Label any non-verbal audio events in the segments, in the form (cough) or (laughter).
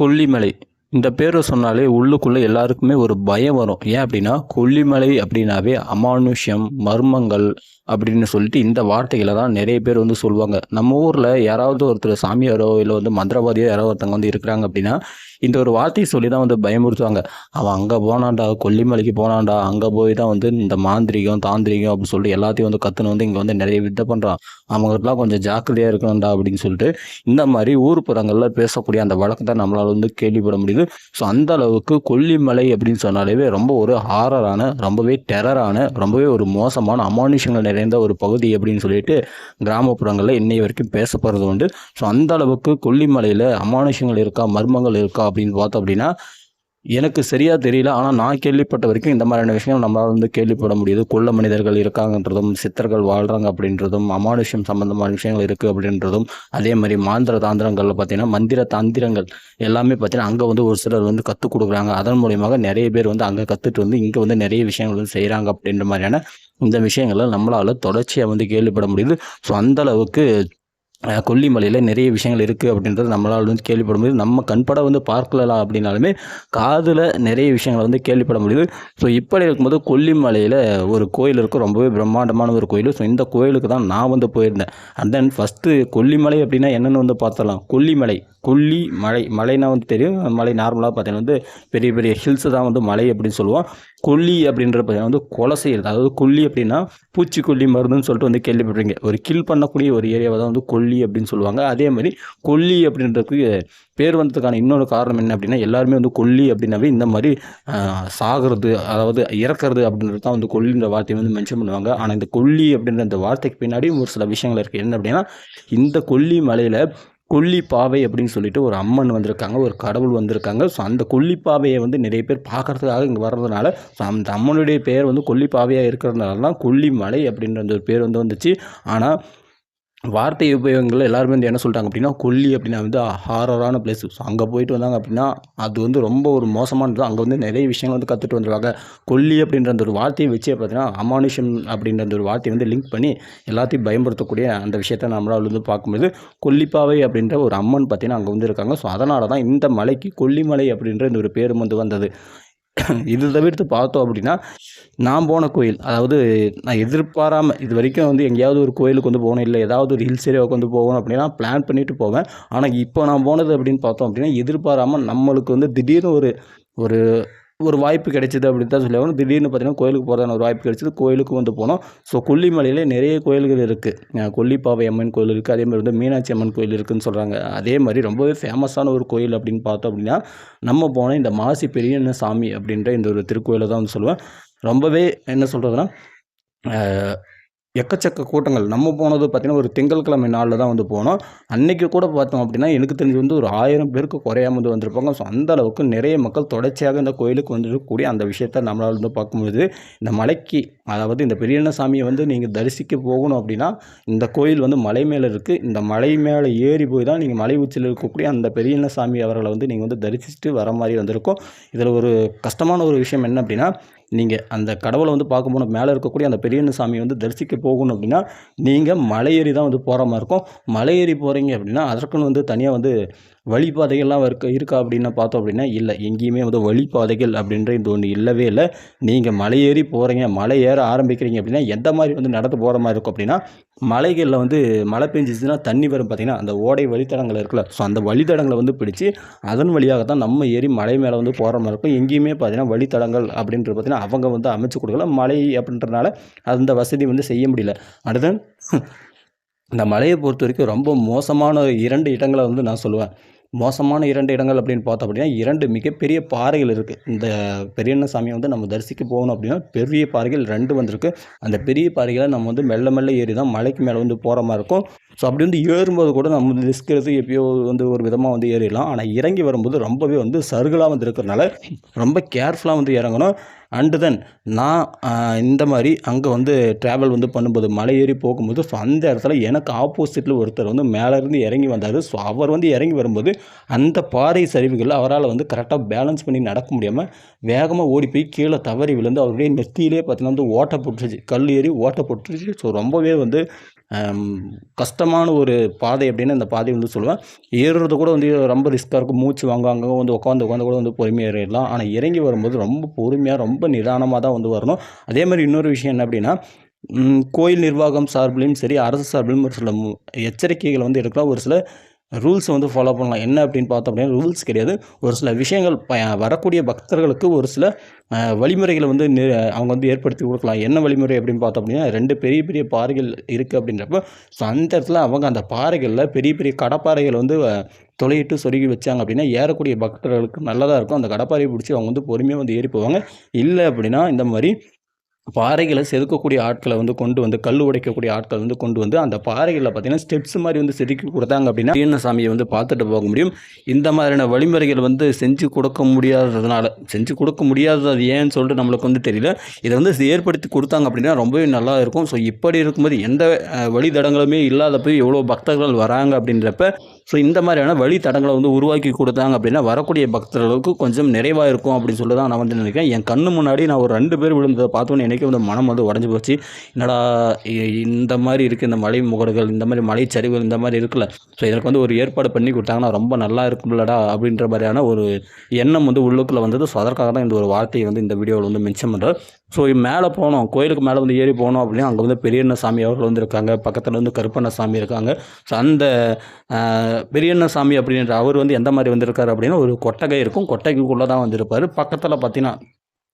கொல்லிமலை. இந்த பேரை சொன்னாலே உள்ளுக்குள்ளே எல்லாருக்குமே ஒரு பயம் வரும். ஏன் அப்படின்னா கொல்லிமலை அப்படின்னாவே அமானுஷ்யம் மர்மங்கள் அப்படின்னு சொல்லிட்டு இந்த வார்த்தைகளை தான் நிறைய பேர் வந்து சொல்லுவாங்க. நம்ம ஊரில் யாராவது ஒருத்தர் சாமியாரோ இல்லை வந்து மந்திரவாதியோ யாராவது ஒருத்தவங்க வந்து இருக்கிறாங்க அப்படின்னா இந்த ஒரு வார்த்தையை சொல்லி தான் வந்து பயமுறுத்துவாங்க. அவன் அங்கே போனான்டா கொல்லிமலைக்கு போனான்டா அங்கே போய் தான் வந்து இந்த மாந்திரிகம் தாந்திரிகம் அப்படின்னு சொல்லிட்டு எல்லாத்தையும் வந்து கற்றுன்னு வந்து இங்கே வந்து நிறைய வித்தை பண்ணுறான் அவங்களுக்குலாம் கொஞ்சம் ஜாக்கிரதையாக இருக்கணும்டா அப்படின்னு சொல்லிட்டு இந்த மாதிரி ஊர்ப்புறங்களில் பேசக்கூடிய அந்த வழக்கத்தை நம்மளால் வந்து கேள்விப்பட முடியுது. ஸோ அந்த அளவுக்கு கொல்லிமலை அப்படின்னு சொன்னாலே ரொம்ப ஒரு ஹாரரான ரொம்பவே டெரரான ரொம்பவே ஒரு மோசமான அமானுஷங்கள் நிறைந்த ஒரு பகுதி அப்படின்னு சொல்லிட்டு கிராமப்புறங்களில் இன்னை வரைக்கும் பேசப்படுறது உண்டு. ஸோ அந்த அளவுக்கு கொல்லிமலையில் அமானுஷங்கள் இருக்கா மர்மங்கள் இருக்கா அப்படின்னு பார்த்தோம் அப்படின்னா எனக்கு சரியாக தெரியல. ஆனால் நான் கேள்விப்பட்ட வரைக்கும் இந்த மாதிரியான விஷயங்கள் நம்மளால் வந்து கேள்விப்பட முடியுது. கொள்ள மனிதர்கள் இருக்காங்கன்றதும் சித்தர்கள் வாழ்கிறாங்க அப்படின்றதும் அமானுஷ்யம் சம்பந்தமான விஷயங்கள் இருக்குது அப்படின்றதும் அதே மாதிரி மாந்திர தாந்திரங்களில் பார்த்தீங்கன்னா மந்திர தாந்திரங்கள் எல்லாமே பார்த்தீங்கன்னா அங்கே வந்து ஒரு சிலர் வந்து கற்றுக் கொடுக்குறாங்க. அதன் மூலியமாக நிறைய பேர் வந்து அங்கே கற்றுட்டு வந்து இங்கே வந்து நிறைய விஷயங்கள் வந்து செய்கிறாங்க அப்படின்ற மாதிரியான இந்த விஷயங்களை நம்மளால் தொடர்ச்சியாக வந்து கேள்விப்பட முடியுது. ஸோ அந்த அளவுக்கு கொல்லிமலையில் நிறைய விஷயங்கள் இருக்குது அப்படின்றது நம்மளால் வந்து கேள்விப்பட முடியுது. நம்ம கண்பட வந்து பார்க்கலாம் அப்படின்னாலுமே காதில் நிறைய விஷயங்களை வந்து கேள்விப்பட முடியுது. ஸோ இப்படி இருக்கும்போது கொல்லிமலையில் ஒரு கோயில் இருக்கும் ரொம்பவே பிரம்மாண்டமான ஒரு கோயில். ஸோ இந்த கோயிலுக்கு தான் நான் வந்து போயிருந்தேன். அண்ட் தென் ஃபஸ்ட்டு கொல்லிமலை அப்படின்னா என்னென்னு வந்து பார்த்தலாம் கொல்லிமலை. கொல்லி மலை மலைனா வந்து தெரியும். மலை நார்மலாக பார்த்தீங்கன்னா வந்து பெரிய பெரிய ஹில்ஸ் தான் வந்து மலை அப்படின்னு சொல்லுவோம். கொல்லி அப்படின்ற பார்த்தீங்கன்னா வந்து கொலை செய்கிறது அதாவது கொல்லி அப்படின்னா பூச்சிக்கொல்லி மருந்துன்னு சொல்லிட்டு வந்து கேள்விப்படுறீங்க ஒரு கில் பண்ணக்கூடிய ஒரு ஏரியாவை தான் வந்து கொல்லி அப்படின்னு சொல்லுவாங்க. அதே மாதிரி கொல்லி அப்படின்றதுக்கு பேர் வந்ததுக்கான இன்னொரு காரணம் என்ன அப்படின்னா எல்லாருமே வந்து கொல்லி அப்படின்னாவே இந்த மாதிரி சாகிறது அதாவது இறக்குறது அப்படின்றது தான் வந்து கொல்லின்ற வார்த்தையை வந்து மென்ஷன் பண்ணுவாங்க. ஆனால் இந்த கொல்லி அப்படின்ற இந்த வார்த்தைக்கு பின்னாடியும் ஒரு சில விஷயங்கள் இருக்குது என்ன அப்படின்னா இந்த கொல்லி மலையில் கொல்லி பாவை அப்படின்னு சொல்லிட்டு ஒரு அம்மன் வந்திருக்காங்க ஒரு கடவுள் வந்திருக்காங்க. ஸோ அந்த கொல்லி பாவையை வந்து நிறைய பேர் பார்க்கறதுக்காக இங்கே வர்றதுனால ஸோ அந்த அம்மனுடைய பெயர் வந்து கொல்லி பாவையாக இருக்கிறதுனால தான் கொல்லி மலை அப்படின்ற அந்த ஒரு பேர் வந்து வந்துச்சு. ஆனால் வார்த்தை உபயோகங்கள் எல்லாருமே வந்து என்ன சொல்கிறாங்க அப்படின்னா கொல்லி அப்படின்னா வந்து ஹாரரான பிளேஸ் ஸோ அங்கே போயிட்டு வந்தாங்க அப்படின்னா அது வந்து ரொம்ப ஒரு மோசமானது. அங்கே வந்து நிறைய விஷயங்கள் வந்து கற்றுட்டு வந்துருவாங்க. கொல்லி அப்படின்ற அந்த ஒரு வார்த்தையை வச்சே பார்த்தீங்கன்னா அமானுஷம் அப்படின்ற அந்த ஒரு வார்த்தையை வந்து லிங்க் பண்ணி எல்லாத்தையும் பயன்படுத்தக்கூடிய அந்த விஷயத்தை நம்மளால் வந்து பார்க்கும்போது கொல்லிப்பாவை அப்படின்ற ஒரு அம்மன் பார்த்தீங்கன்னா அங்கே வந்து இருக்காங்க. ஸோ அதனால தான் இந்த மலைக்கு கொல்லிமலை அப்படின்ற இந்த ஒரு பேரும் வந்து வந்தது. (coughs) இது தவிர்த்து பார்த்தோம் அப்படின்னா நான் போன கோயில் அதாவது நான் எதிர்பாராமல் இது வரைக்கும் வந்து எங்கேயாவது ஒரு கோயிலுக்கு வந்து போகணும் இல்லை ஏதாவது ஒரு ஹில்ஸ் ஏரியாவுக்கு வந்து போகணும் அப்படின்னா பிளான் பண்ணிட்டு போவேன். ஆனால் இப்போ நான் போனது அப்படின்னு பார்த்தோம் அப்படின்னா எதிர்பாராமல் நம்மளுக்கு வந்து திடீர்னு ஒரு ஒரு ஒரு வாய்ப்பு கிடைச்சிது அப்படின்னு தான் சொல்லுவாங்க. திடீர்னு பார்த்தீங்கன்னா கோயிலுக்கு போகிறதான ஒரு வாய்ப்பு கிடைச்சிது. கோயிலுக்கு வந்து போனோம். ஸோ கொல்லிமலையில் நிறைய கோயில்கள் இருக்குது கொல்லிப்பாவை அம்மன் கோயில் இருக்குது அதே மாதிரி வந்து மீனாட்சி அம்மன் கோயில் இருக்குதுன்னு சொல்கிறாங்க அதே மாதிரி ரொம்பவே ஃபேமஸான ஒரு கோயில் அப்படின்னு பார்த்தோம் அப்படின்னா நம்ம போன இந்த மாசி பெரியண்ண சாமி அப்படின்ற இந்த ஒரு திருக்கோயிலை தான் வந்து சொல்லுவேன். ரொம்பவே என்ன சொல்கிறதுனா எக்கச்சக்க கூட்டங்கள். நம்ம போனது பார்த்திங்கன்னா ஒரு திங்கட்கிழமை நாளில் தான் வந்து போனோம். அன்றைக்கி கூட பார்த்தோம் அப்படின்னா எனக்கு தெரிஞ்சு வந்து ஒரு ஆயிரம் பேருக்கு குறையாம வந்து வந்திருப்பாங்க. ஸோ அந்த அளவுக்கு நிறைய மக்கள் தொடர்ச்சியாக இந்த கோயிலுக்கு வந்துருக்கக்கூடிய அந்த விஷயத்தை நம்மளால் வந்து பார்க்கும்போது இந்த மலைக்கு அதாவது இந்த பெரியண்ண சாமியை வந்து நீங்கள் தரிசிக்க போகணும் அப்படின்னா இந்த கோயில் வந்து மலை மேலே இருக்குது இந்த மலை மேலே ஏறி போய் தான் நீங்கள் மலை உச்சியில் இருக்கக்கூடிய அந்த பெரியண்ண சாமி அவர்களை வந்து நீங்கள் வந்து தரிசிச்சுட்டு வர மாதிரி வந்திருக்கும். இதில் ஒரு கஷ்டமான ஒரு விஷயம் என்ன அப்படின்னா நீங்கள் அந்த கடவுளை வந்து பார்க்க மேலே இருக்கக்கூடிய அந்த பெரியண்ண சாமியை வந்து தரிசிக்க போகணும் அப்படின்னா நீங்கள் மலை ஏறி தான் வந்து போகிற மாதிரி இருக்கும். மலை ஏறி போகிறீங்க அப்படின்னா அதற்குன்னு வந்து தனியாக வந்து வழிபாதைகள்லாம் இருக்க இருக்கா அப்படின்னு பார்த்தோம் அப்படின்னா இல்லை. எங்கேயுமே வந்து வழிபாதைகள் அப்படின்ற இந்த ஒன்று இல்லவே இல்லை. நீங்கள் மலை ஏறி போகிறீங்க மலை ஏற ஆரம்பிக்கிறீங்க அப்படின்னா எந்த மாதிரி வந்து நடந்து போகிற மாதிரி இருக்கும் அப்படின்னா மலைகளில் வந்து மழை பெஞ்சிச்சுன்னா தண்ணி வரும் பார்த்திங்கன்னா அந்த ஓடை வழித்தடங்கள் இருக்குல்ல. ஸோ அந்த வழித்தடங்களை வந்து பிடிச்சி அதன் வழியாக தான் நம்ம ஏறி மலை மேலே வந்து போகிற மாதிரி இருக்கும். எங்கேயுமே பார்த்தீங்கன்னா வழித்தடங்கள் அப்படின்றது பார்த்திங்கன்னா அவங்க வந்து அமைச்சு கொடுக்கல. மலை அப்படின்றனால அந்த வசதி வந்து செய்ய முடியல. அடுத்து இந்த மலையை பொறுத்த வரைக்கும் ரொம்ப மோசமான இரண்டு இடங்களை வந்து நான் சொல்லுவேன். மோசமான இரண்டு இடங்கள் அப்படின்னு பார்த்தோம் அப்படின்னா இரண்டு மிகப்பெரிய பாறைகள் இருக்குது இந்த பெரியண்ண சாமியை வந்து நம்ம தரிசிக்க போகணும் அப்படின்னா பெரிய பாறைகள் ரெண்டு வந்திருக்கு. அந்த பெரிய பாறைகளை நம்ம வந்து மெல்ல மெல்ல ஏறி தான் மலைக்கு மேலே வந்து போகிற மாதிரி இருக்கும். ஸோ அப்படி வந்து ஏறும்போது கூட நம்ம வந்து ரிஸ்க் எடுத்து எப்பயோ வந்து ஒரு விதமாக வந்து ஏறிடலாம். ஆனால் இறங்கி வரும்போது ரொம்பவே வந்து சருகலாக வந்து இருக்கிறனால ரொம்ப கேர்ஃபுல்லாக வந்து இறங்கணும். அண்டு தென் நான் இந்த மாதிரி அங்கே வந்து ட்ராவல் வந்து பண்ணும்போது மலை ஏறி போகும்போது ஸோ அந்த இடத்துல எனக்கு ஆப்போசிட்டில் ஒருத்தர் வந்து மேலேருந்து இறங்கி வந்தார். ஸோ அவர் வந்து இறங்கி வரும்போது அந்த பாறை சரிவுகளில் அவரால் வந்து கரெக்டாக பேலன்ஸ் பண்ணி நடக்க முடியாமல் வேகமாக ஓடி போய் கீழே தவறி விழுந்து அவருடைய நெத்தியிலே பார்த்தீங்கன்னா வந்து ஓட்டை போட்டுருச்சு. கல் ஏறி ஓட்டை போட்டுருச்சு. ஸோ ரொம்பவே வந்து கஷ்டமான ஒரு பாதை அப்படின்னு அந்த பாதை வந்து சொல்லுவேன். ஏறுறது கூட வந்து ரொம்ப ரிஸ்க்காக இருக்கும். மூச்சு வாங்க அங்கே வந்து உட்காந்து உட்காந்து கூட வந்து பொறுமையாக ஏறிடலாம். ஆனால் இறங்கி வரும்போது ரொம்ப பொறுமையாக ரொம்ப நிதானமாக தான் வந்து வரணும். அதே மாதிரி இன்னொரு விஷயம் என்ன அப்படின்னா கோயில் நிர்வாகம் சார்பிலையும் சரி அரசு சார்பிலும் ஒரு சில மு- வந்து எடுக்கலாம். ஒரு சில ரூல்ஸை வந்து ஃபாலோ பண்ணலாம். என்ன அப்படின்னு பார்த்தோம் அப்படின்னா ரூல்ஸ் கிடையாது. ஒரு சில விஷயங்கள் ப வரக்கூடிய பக்தர்களுக்கு ஒரு சில வழிமுறைகளை வந்து அவங்க வந்து ஏற்படுத்தி கொடுக்கலாம். என்ன வழிமுறை அப்படின்னு பார்த்தோம் அப்படின்னா ரெண்டு பெரிய பெரிய பாறைகள் இருக்குது அப்படின்றப்ப ஸோ அந்த இடத்துல அவங்க அந்த பாறைகளில் பெரிய பெரிய கடப்பாறைகளை வந்து தொலையிட்டு சொருகி வச்சாங்க அப்படின்னா ஏறக்கூடிய பக்தர்களுக்கு நல்லதாக இருக்கும். அந்த கடப்பாறையை பிடிச்சி அவங்க வந்து பொறுமையாக வந்து ஏறி போவாங்க. இல்லை அப்படின்னா இந்த மாதிரி பாறைகளை செதுக்கக்கூடிய ஆட்களை வந்து கொண்டு வந்து கல் உடைக்கக்கூடிய ஆட்கள் வந்து கொண்டு வந்து அந்த பாறைகளில் பார்த்தீங்கன்னா ஸ்டெப்ஸ் மாதிரி வந்து செதுக்கி கொடுத்தாங்க அப்படின்னா தீன சாமியை வந்து பார்த்துட்டு போக முடியும். இந்த மாதிரியான வழிமுறைகள் வந்து செஞ்சு கொடுக்க முடியாததுனால செஞ்சு கொடுக்க முடியாதது அது ஏன்னு சொல்லிட்டு நம்மளுக்கு வந்து தெரியல. இதை வந்து ஏற்படுத்தி கொடுத்தாங்க அப்படின்னா ரொம்பவே நல்லா இருக்கும். ஸோ இப்படி இருக்கும்போது எந்த அஹ், இல்லாத இல்லாதப்போ எவ்வளோ பக்தர்கள் வராங்க அப்படின்றப்ப ஸோ இந்த மாதிரியான வழித்தடங்களை வந்து உருவாக்கி கொடுத்தாங்க அப்படின்னா வரக்கூடிய பக்தர்களுக்கு கொஞ்சம் நிறைவாக இருக்கும் அப்படின்னு சொல்லி தான் நான் வந்து நினைக்கிறேன். என் கண்ணு முன்னாடி நான் ஒரு ரெண்டு பேர் விழுந்ததை பார்த்தோன்னே எனக்கு வந்து மனம் வந்து உடஞ்சி போச்சு. என்னடா இந்த மாதிரி இருக்குது இந்த மலை முகடுகள் இந்த மாதிரி மலைச்சரிவுகள் இந்த மாதிரி இருக்குல்ல. ஸோ இதற்கு வந்து ஒரு ஏற்பாடு பண்ணி கொடுத்தாங்கன்னா ரொம்ப நல்லா இருக்கும்லடா அப்படின்ற மாதிரியான ஒரு எண்ணம் வந்து உள்ளுக்குள்ளே வந்தது. ஸோ அதற்காக தான் இந்த ஒரு வார்த்தையை வந்து இந்த வீடியோவில் வந்து மென்ஷன் பண்ணுறேன் ஸோ மேலே போனோம் கோயிலுக்கு மேலே வந்து ஏறி போனோம் அப்படின்னா அங்கே வந்து பெரியண்ண சாமி அவர்கள் வந்து இருக்காங்க. பக்கத்தில் வந்து கருப்பண்ண சாமி இருக்காங்க. ஸோ அந்த பெரியண்ண சாமி அப்படின்ற அவர் வந்து எந்த மாதிரி வந்திருக்காரு அப்படின்னா ஒரு கொட்டகை இருக்கும். கொட்டகைக்குள்ளே தான் வந்திருப்பார். பக்கத்தில் பார்த்தீங்கன்னா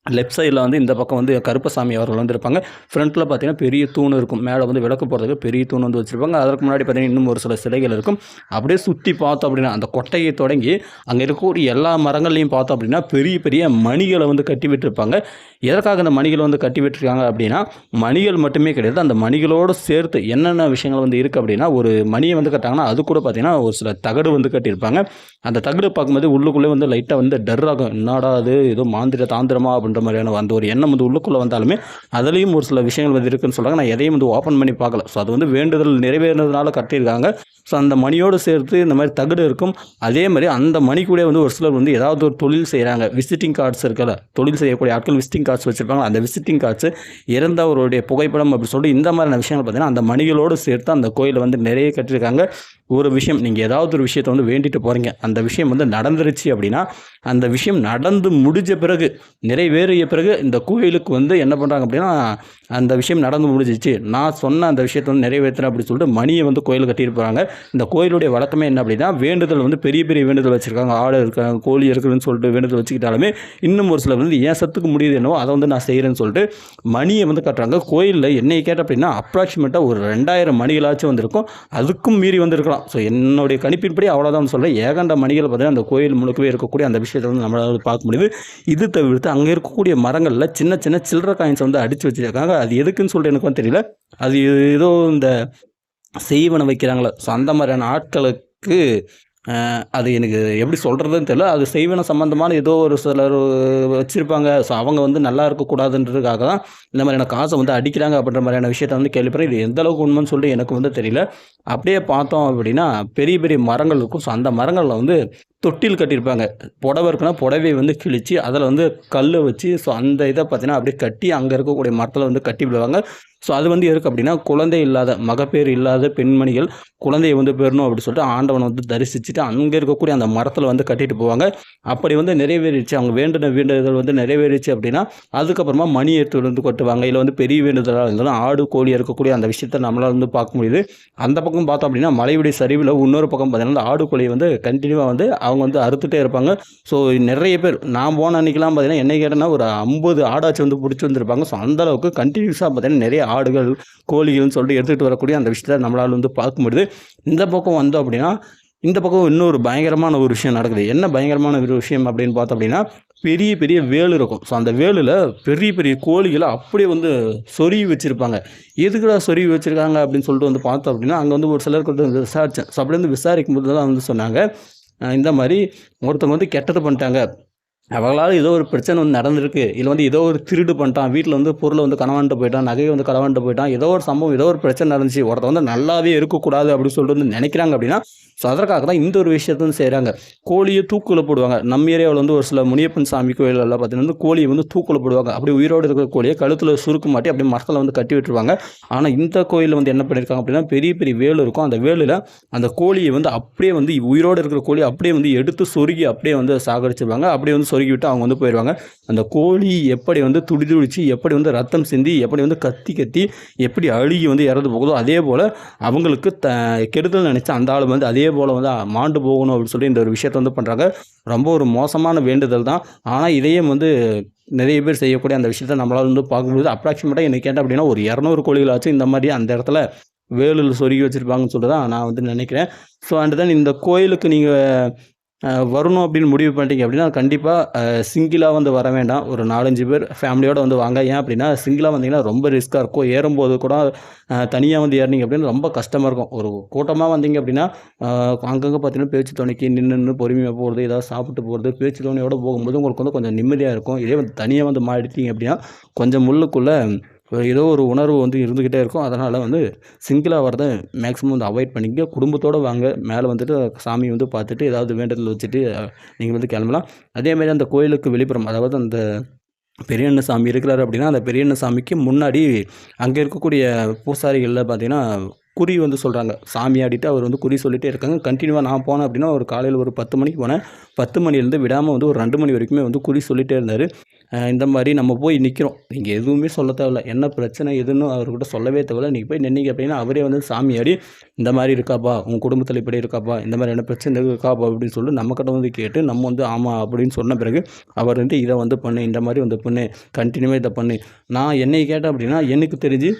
லெஃப்ட் சைடில் வந்து இந்த பக்கம் வந்து கருப்பசாமி அவர்கள் வந்து இருப்பாங்க. ஃப்ரண்ட்டில் பார்த்தீங்கன்னா பெரிய தூண் இருக்கும். மேலே வந்து விளக்கு போகிறதுக்கு பெரிய தூண் வந்து வச்சுருப்பாங்க. அதற்கு முன்னாடி பார்த்தீங்கன்னா இன்னும் ஒரு சில சிலைகள் இருக்கும். அப்படியே சுற்றி பார்த்தோம் அப்படின்னா அந்த கொட்டையை தொடங்கி அங்கே இருக்கக்கூடிய எல்லா மரங்கள்லையும் பார்த்தோம் அப்படின்னா பெரிய பெரிய மணிகளை வந்து கட்டி விட்டுருப்பாங்க. எதற்காக அந்த மணிகளை வந்து கட்டி விட்டுருக்காங்க அப்படின்னா மணிகள் மட்டுமே கிடையாது அந்த மணிகளோடு சேர்த்து என்னென்ன விஷயங்கள் வந்து இருக்குது அப்படின்னா ஒரு மணியை வந்து கட்டாங்கன்னா அது கூட பார்த்தீங்கன்னா ஒரு சில தகடு வந்து கட்டியிருப்பாங்க. அந்த தகடு பார்க்கும்போது உள்ளுக்குள்ளே வந்து லைட்டாக வந்து டர் ஆகும் என்னடா அது ஏதோ மாந்திர தாந்திரமா அப்படின்ற மாதிரியான அந்த ஒரு எண்ணம் வந்து உள்ளுக்குள்ளே வந்தாலுமே அதுலேயும் ஒரு சில விஷயங்கள் வந்து இருக்குன்னு சொல்கிறாங்க நான் எதையும் வந்து ஓப்பன் பண்ணி பார்க்கல. ஸோ அது வந்து வேண்டுதல் நிறைவேறினதுனால கட்டியிருக்காங்க. ஸோ அந்த மணியோடு சேர்த்து இந்த மாதிரி தகடு இருக்கும். அதே மாதிரி அந்த மணி கூட வந்து ஒரு சிலர் வந்து ஏதாவது ஒரு தொழில் செய்கிறாங்க விசிட்டிங் கார்ட்ஸ் இருக்கல தொழில் செய்யக்கூடிய ஆட்கள் விசிட்டிங் கார்ட்ஸ் வச்சுருப்பாங்க அந்த விசிட்டிங் கார்ட்ஸு இறந்தவருடைய புகைப்படம் அப்படி சொல்லிட்டு இந்த மாதிரியான விஷயங்கள் பார்த்தீங்கன்னா அந்த மணிகளோடு சேர்த்து அந்த கோயிலை வந்து நிறைய கட்டியிருக்காங்க. ஒரு விஷயம் நீங்கள் ஏதாவது ஒரு விஷயத்தை வந்து வேண்டிட்டு போகிறீங்க அந்த விஷயம் வந்து நடந்துருச்சு அப்படின்னா அந்த விஷயம் நடந்து முடிஞ்ச பிறகு நிறைவேறிய பிறகு இந்த கோயிலுக்கு வந்து என்ன பண்ணுறாங்க அப்படின்னா அந்த விஷயம் நடந்து முடிஞ்சிச்சு. நான் சொன்ன அந்த விஷயத்தை வந்து நிறைவேற்றுறேன் அப்படின்னு சொல்லிட்டு மணியை வந்து கோயில் கட்டிட்டு போகிறாங்க இந்த கோயிலுடைய வழக்கமே என்ன அப்படின்னா வேண்டுதல் வந்து பெரிய பெரிய வேண்டுதல் வச்சுருக்காங்க. ஆடு இருக்காங்க கோழி இருக்குதுன்னு சொல்லிட்டு வேண்டுதல் வச்சுக்கிட்டாலுமே இன்னும் ஒரு சிலர் வந்து ஏன் சத்துக்கு முடியுது என்னவோ அதை வந்து நான் செய்கிறேன்னு சொல்லிட்டு மணியை வந்து கட்டுறாங்க. கோயிலில் என்னை கேட்ட அப்படின்னா அப்ராக்சிமேட்டாக ஒரு ரெண்டாயிரம் மணிகளாச்சும் வந்திருக்கும். அதுக்கும் மீறி வந்திருக்கலாம். ஸோ என்னுடைய கணிப்பின்படி அவ்வளோதான் சொல்கிறேன் ஏகண்ட மணிகள் பார்த்தீங்கன்னா அந்த கோயில் முழுக்கவே இருக்கக்கூடிய அந்த விஷயத்தை வந்து நம்மளால் பார்க்க முடியுது. இது தவிர்த்து அங்கே இருக்கக்கூடிய மரங்களில் சின்ன சின்ன சில்லற காயின்ஸ் வந்து அடித்து வச்சுருக்காங்க. அது எதுக்குன்னு சொல்லிட்டு எனக்கு தெரியல. அது ஏதோ இந்த செய்வனை வைக்கிறாங்களே. ஸோ அந்த மாதிரியான ஆட்களுக்கு அது எனக்கு எப்படி சொல்கிறதுன்னு தெரியல. அது செய்வன சம்மந்தமான ஏதோ ஒரு சிலர் வச்சுருப்பாங்க. ஸோ அவங்க வந்து நல்லா இருக்கக்கூடாதுன்றதுக்காக தான் இந்த மாதிரியான காசை வந்து அடிக்கிறாங்க அப்படின்ற மாதிரியான விஷயத்தை வந்து கேள்விப்படுறேன். இது எந்த அளவுக்கு உண்மைன்னு சொல்லிட்டு எனக்கு வந்து தெரியல. அப்படியே பார்த்தோம் அப்படின்னா பெரிய பெரிய மரங்கள் இருக்கும். ஸோ அந்த மரங்களில் வந்து தொட்டில் கட்டியிருப்பாங்க. புடவை இருக்குன்னா புடவையை வந்து கிழிச்சு அதில் வந்து கல் வச்சு ஸோ அந்த இதை பார்த்தீங்கன்னா அப்படியே கட்டி அங்கே இருக்கக்கூடிய மரத்தில் வந்து கட்டி விடுவாங்க. ஸோ அது வந்து எதுக்கு அப்படின்னா குழந்தை இல்லாத மகப்பேறு இல்லாத பெண்மணிகள் குழந்தையை வந்து பெறணும் அப்படின்னு சொல்லிட்டு ஆண்டவனை வந்து தரிசிச்சுட்டு அங்கே இருக்கக்கூடிய அந்த மரத்தில் வந்து கட்டிட்டு போவாங்க. அப்படி வந்து நிறைவேறிச்சு அவங்க வேண்டின வேண்டுதல் வந்து நிறைவேறிச்சு அப்படின்னா அதுக்கப்புறமா மணி எடுத்து வந்து கொட்டுவாங்க. இல்லை வந்து பெரிய வேண்டுதலாக இருந்தாலும் ஆடு கோழி இருக்கக்கூடிய அந்த விஷயத்தை நம்மளால் வந்து பார்க்க முடியுது. அந்த பக்கம் பார்த்தோம் அப்படின்னா மலையுடைய சரிவில் இன்னொரு பக்கம் பார்த்தீங்கன்னா ஆடு கோழியை வந்து கண்டினியூவாக வந்து அவங்க வந்து அறுத்துட்டே இருப்பாங்க. ஸோ நிறைய பேர் நான் போன அன்றைக்கெலாம் பார்த்தீங்கன்னா என்ன கேட்டேன்னா ஒரு ஐம்பது ஆடாச்சு வந்து பிடிச்சி வந்திருப்பாங்க. ஸோ அந்தளவுக்கு கண்டினியூஸாக பார்த்தீங்கன்னா நிறைய ஆடுகள் கோழிகள்னு சொல்லிட்டு எடுத்துகிட்டு வரக்கூடிய அந்த விஷயத்தை நம்மளால் வந்து பார்க்க முடியுது. இந்த பக்கம் வந்தோம் அப்படின்னா இந்த பக்கம் இன்னொரு பயங்கரமான ஒரு விஷயம் நடக்குது. என்ன பயங்கரமான ஒரு விஷயம் அப்படின்னு பார்த்தோம் அப்படின்னா பெரிய பெரிய வேல் இருக்கும். ஸோ அந்த வேலில் பெரிய பெரிய கோழிகளை அப்படியே வந்து சொருவி வச்சுருப்பாங்க. எதுக்குடா சொருவி வச்சுருக்காங்க அப்படின்னு சொல்லிட்டு வந்து பார்த்தோம் அப்படின்னா அங்கே வந்து ஒரு சிலருக்கு வந்து விசாரித்தேன் ஸோ அப்படி வந்து விசாரிக்கும் போது தான் வந்து சொன்னாங்க. இந்த மாதிரி ஒருத்தவங்க வந்து கெட்டது பண்ணிட்டாங்க. அவங்களால ஏதோ ஒரு பிரச்சனை வந்து நடந்திருக்கு. இல்லை வந்து ஏதோ ஒரு திருடு பண்ணிட்டான். வீட்டில் வந்து பொருளை வந்து களவாண்டுட்டு போயிட்டான். நகையை வந்து களவாண்டுட்டு போயிட்டான். ஏதோ ஒரு சம்பவம் ஏதோ ஒரு பிரச்சனை நடந்துச்சு. ஒருத்த வந்து நல்லாவே இருக்கக்கூடாது அப்படின்னு சொல்லிட்டு வந்து நினைக்கிறாங்க அப்படின்னா ஸோ அதற்காக தான் இந்த ஒரு விஷயத்த வந்து செய்கிறாங்க கோழியை தூக்கில் போடுவாங்க. நம்ம ஏரியாவில் வந்து ஒரு சில முனியப்பன் சாமி கோயிலெல்லாம் பார்த்தீங்கன்னா வந்து கோழியை வந்து தூக்கில் போடுவாங்க. அப்படி உயிரோடு இருக்கிற கோழியை கழுத்தில் சுருக்க மாட்டி அப்படியே மரத்தில் வந்து கட்டி விட்டுருவாங்க. ஆனால் இந்த கோயிலில் வந்து என்ன பண்ணியிருக்காங்க அப்படின்னா பெரிய பெரிய வேல் இருக்கும். அந்த வேலில் அந்த கோழியை வந்து அப்படியே வந்து உயிரோடு இருக்கிற கோழி அப்படியே வந்து எடுத்து சொருகி அப்படியே வந்து சாகடிச்சிருவாங்க. அப்படியே வந்து சொருகி விட்டு அவங்க வந்து போயிடுவாங்க அந்த கோழி எப்படி வந்து துடி துடிச்சு எப்படி வந்து ரத்தம் சிந்தி எப்படி வந்து கத்தி கத்தி எப்படி அழுகி வந்து இறந்து போகுதோ அதே போல் அவங்களுக்கு த கெடுதல் நினச்ச அந்த ஆள் வந்து அதே போல் வந்து மாண்டு போகணும் அப்படின்னு சொல்லி இந்த ஒரு விஷயத்தை வந்து பண்ணுறாங்க ரொம்ப ஒரு மோசமான வேண்டுதல் தான். ஆனால் இதையும் வந்து நிறைய பேர் செய்யக்கூடிய அந்த விஷயத்தை நம்மளால் வந்து பார்க்கும்போது அப்ராக்சிமேட்டாக எனக்கு கேட்டேன் அப்படின்னா ஒரு இரநூறு கோழிகளாச்சும் இந்த மாதிரி அந்த இடத்துல வேலில் சொருகி வச்சுருப்பாங்கன்னு சொல்லிட்டு தான் நான் வந்து நினைக்கிறேன். ஸோ அண்ட் தென் இந்த கோயிலுக்கு நீங்கள் வரணும் அப்படின்னு முடிவு பண்ணிட்டீங்க அப்படின்னா கண்டிப்பாக சிங்கிளாக வந்து வர வேண்டாம். ஒரு நாலஞ்சு பேர் ஃபேமிலியோடு வந்து வாங்க. ஏன் அப்படின்னா சிங்கிளாக வந்தீங்கன்னா ரொம்ப ரிஸ்க்காக இருக்கும். ஏறும்போது கூட தனியாக வந்து ஏறினீங்க அப்படின்னு ரொம்ப கஷ்டமாக இருக்கும். ஒரு கூட்டமாக வந்தீங்க அப்படின்னா அங்கங்கே பார்த்தீங்கன்னா பேச்சு துணைக்கு நின்று நின்று பொறுமையாக போகிறது ஏதாவது சாப்பிட்டு போகிறது பேச்சு துணையோடு போகும்போது உங்களுக்கு வந்து கொஞ்சம் நிம்மதியாக இருக்கும். இதே வந்து தனியாக வந்து மாடிட்டீங்க அப்படின்னா கொஞ்சம் முள்ளுக்குள்ளே ஏதோ ஒரு உணர்வு வந்து இருந்துக்கிட்டே இருக்கும். அதனால் வந்து சிங்கிளாக வரதை மேக்ஸிமம் வந்து அவாய்ட் பண்ணிக்க குடும்பத்தோடு வாங்க. மேலே வந்துட்டு சாமி வந்து பார்த்துட்டு ஏதாவது வேண்டுதல் வச்சுட்டு நீங்கள் வந்து கிளம்பலாம். அதேமாதிரி அந்த கோயிலுக்கு வெளிப்புறம் அதாவது அந்த பெரியண்ண சாமி இருக்கிறாரு அப்படின்னா அந்த பெரியண்ண சாமிக்கு முன்னாடி அங்கே இருக்கக்கூடிய பூசாரிகளில் பார்த்திங்கன்னா குறி வந்து சொல்கிறாங்க சாமி ஆடிட்டு அவர் வந்து குறி சொல்லிகிட்டே இருக்காங்க. கண்டினியூவாக நான் போனேன் அப்படின்னா ஒரு காலையில் ஒரு பத்து மணிக்கு போனேன். பத்து மணிலேருந்து விடாமல் வந்து ஒரு ரெண்டு மணி வரைக்குமே வந்து குறி சொல்லிகிட்டே இருந்தார். இந்த மாதிரி நம்ம போய் நிற்கிறோம் நீங்கள் எதுவுமே சொல்ல தேவையில்ல. என்ன பிரச்சனை எதுன்னு அவர்கிட்ட சொல்லவே தேவையில்ல. நீங்கள் போய் நின்னீங்க அப்படின்னா அவரே வந்து சாமியாடி இந்த மாதிரி இருக்காப்பா உங்கள் குடும்பத்தில் இப்படி இருக்காப்பா இந்த மாதிரி என்ன பிரச்சனை இருக்காப்பா? அப்படின்னு சொல்லி நம்மக்கிட்ட வந்து கேட்டு நம்ம வந்து ஆமாம் அப்படின்னு சொன்ன பிறகு அவர் வந்து இதை வந்து பண்ணு இந்த மாதிரி வந்து பண்ணு கண்டினியூவாக இதை பண்ணு. நான் என்னை கேட்டேன் அப்படின்னா எனக்கு தெரிஞ்சு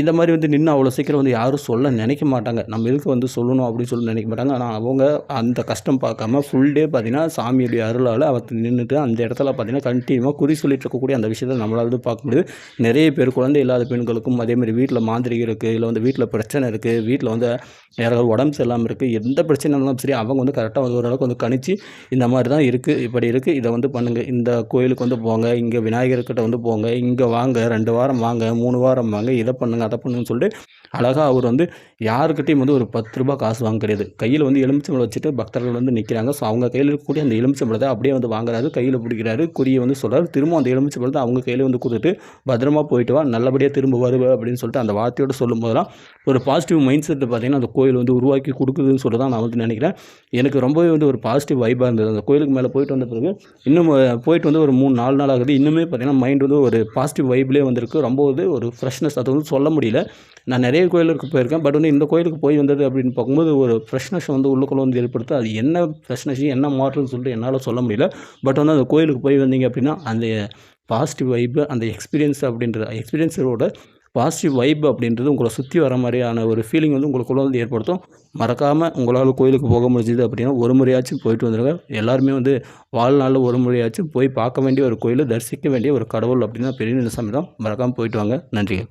இந்த மாதிரி வந்து நின்று அவ்வளோ சீக்கிரம் வந்து யாரும் சொல்ல நினைக்க மாட்டாங்க. நம்ம எதுக்கு வந்து சொல்லணும் அப்படின்னு சொல்லி நினைக்க மாட்டாங்க. ஆனால் அவங்க அந்த கஷ்டம் பார்க்காம ஃபுல் டே பார்த்தீங்கன்னா சாமியுடைய அருளால் அவர் நின்றுட்டு அந்த இடத்துல பார்த்தீங்கன்னா கண்டினியூவாக குறி சொல்லிட்டு இருக்கக்கூடிய அந்த விஷயத்தை நம்மளால் வந்து பார்க்க முடியுது. நிறைய பேர் குழந்தை இல்லாத பெண்களுக்கும் அதேமாதிரி வீட்டில் மாந்திரிகம் இருக்குது இல்லை வந்து வீட்டில் பிரச்சனை இருக்குது வீட்டில் வந்து யாராவது உடம்பு சரியில்லாமல் இருக்குது எந்த பிரச்சனை இருந்தாலும் சரி அவங்க வந்து கரெக்டாக வந்து ஓரளவுக்கு வந்து கணிச்சு இந்த மாதிரி தான் இருக்குது இப்படி இருக்குது இதை வந்து பண்ணுங்கள் இந்த கோயிலுக்கு வந்து போங்க இங்கே விநாயகர்கிட்ட வந்து போங்க இங்கே வாங்க ரெண்டு வாரம் வாங்க மூணு வாரம் வாங்க இதை பண்ணுங்கள் அதை பண்ணுங்கன்னு சொல்லிட்டு அழகாக அவர் வந்து யாருக்கிட்டையும் வந்து ஒரு பத்து ரூபா காசு வாங்க கிடையாது. கையில் வந்து எலுமிச்சம்பளம் வச்சுட்டு பக்தர்கள் வந்து நிற்கிறாங்க ஸோ அவங்க கையில் இருக்கக்கூடிய அந்த எலுமிச்சம்பளத்தை அப்படியே வந்து வாங்குறாரு கையில் பிடிக்கிறாரு குறியை வந்து சொல்கிறார் திரும்ப அந்த எலுமிச்சை பழத்தை அவங்க கையில் வந்து கொடுத்துட்டு பத்திரமா போயிட்டு வா நல்லபடியாக திரும்ப வருவ அப்படின்னு சொல்லிட்டு அந்த வார்த்தையோட சொல்லும் போதெல்லாம் ஒரு பாசிட்டிவ் மைண்ட் செட்டு பார்த்தீங்கன்னா அந்த கோயில் வந்து உருவாக்கி கொடுக்குதுன்னு சொல்லி தான் நான் வந்து நினைக்கிறேன். எனக்கு ரொம்பவே வந்து ஒரு பாசிட்டிவ் வைப்பாக இருந்தது. அந்த கோயிலுக்கு மேலே போயிட்டு வந்த பிறகு இன்னும் போயிட்டு வந்து ஒரு மூணு நாலு நாள் ஆகுது. இன்னுமே பார்த்தீங்கன்னா மைண்ட் வந்து ஒரு பாசிட்டிவ் வைப்லேயே வந்திருக்கு. ரொம்ப வந்து ஒரு ஃப்ரெஷ்னஸ் அதை வந்து சொல்ல முடியல. நான் நிறைய கோயிலுக்கு போயிருக்கேன். பட் வந்து இந்த கோயிலுக்கு போய் வந்தது அப்படின்னு பார்க்கும்போது ஒரு ஃப்ரெஷ்னஸ் வந்து உள்ளுக்குள்ள வந்து ஏற்படுத்து அது என்ன ஃப்ரெஷ்னஸ் என்ன மாற்றம்னு சொல்லிட்டு என்னால் சொல்ல முடியல. பட் வந்து அந்த கோயிலுக்கு போய் வந்தீங்க அப்படின்னா அந்த பாசிட்டிவ் வைப்பு அந்த எக்ஸ்பீரியன்ஸ் அப்படின்றது எக்ஸ்பீரியன்ஸோட பாசிட்டிவ் வைப் அப்படின்றது உங்களை சுற்றி வர மாதிரியான ஒரு ஃபீலிங் வந்து உங்களுக்குள்ள வந்து ஏற்படுத்தும். மறக்காமல் உங்களால் கோயிலுக்கு போக முடிஞ்சுது அப்படின்னா ஒரு முறையாச்சும் போயிட்டு வந்துடுங்க எல்லாருமே வந்து வாழ்நாளில் ஒரு முறையாச்சும் போய் பார்க்க வேண்டிய ஒரு கோயில் தரிசிக்க வேண்டிய ஒரு கடவுள் அப்படின்னா பெரிய நிலசாமி தான். மறக்காமல் போயிட்டு வாங்க. நன்றிகள்.